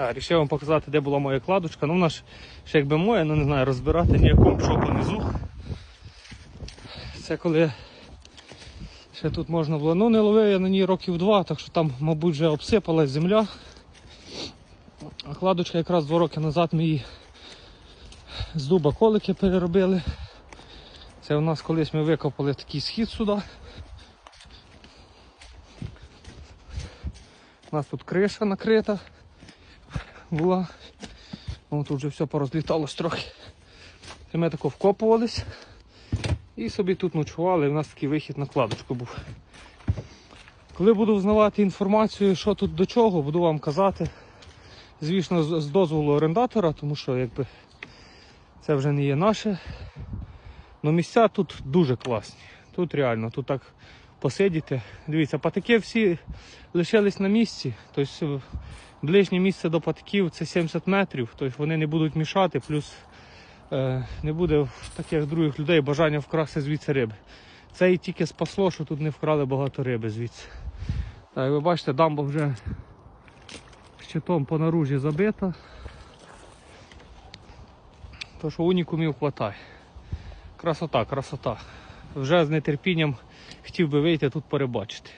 А, рішив вам показати, де була моя кладочка. Ну, вона ж ще якби моя, ну не знаю, розбирати ніякому що понизу. Це коли ще тут можна було. Ну не ловив я на ній років два, так що там, мабуть, вже обсипалась земля. А кладочка якраз два роки назад ми її з дуба колики переробили. Це у нас колись ми викопали такий схід сюди. У нас тут криша накрита була. О, тут вже все порозліталось трохи. І ми тако вкопувались і собі тут ночували. У нас такий вихід на кладочку був. Коли буду взнавати інформацію, що тут до чого, буду вам казати. Звісно, з дозволу орендатора, тому що якби це вже не є наше. Ну місця тут дуже класні. Тут реально, тут так посидіти. Дивіться, патики всі лишились на місці. Тобто ближнє місце до патків це 70 метрів, тобто вони не будуть мішати, плюс е, не буде в таких других людей бажання вкрасти звідси риби. Це і тільки спасло, що тут не вкрали багато риби звідси. Так, ви бачите, дамба вже щитом по наружі забита. То що унікумів хватає. Красота, красота. Вже з нетерпінням хотів би вийти тут перебачити.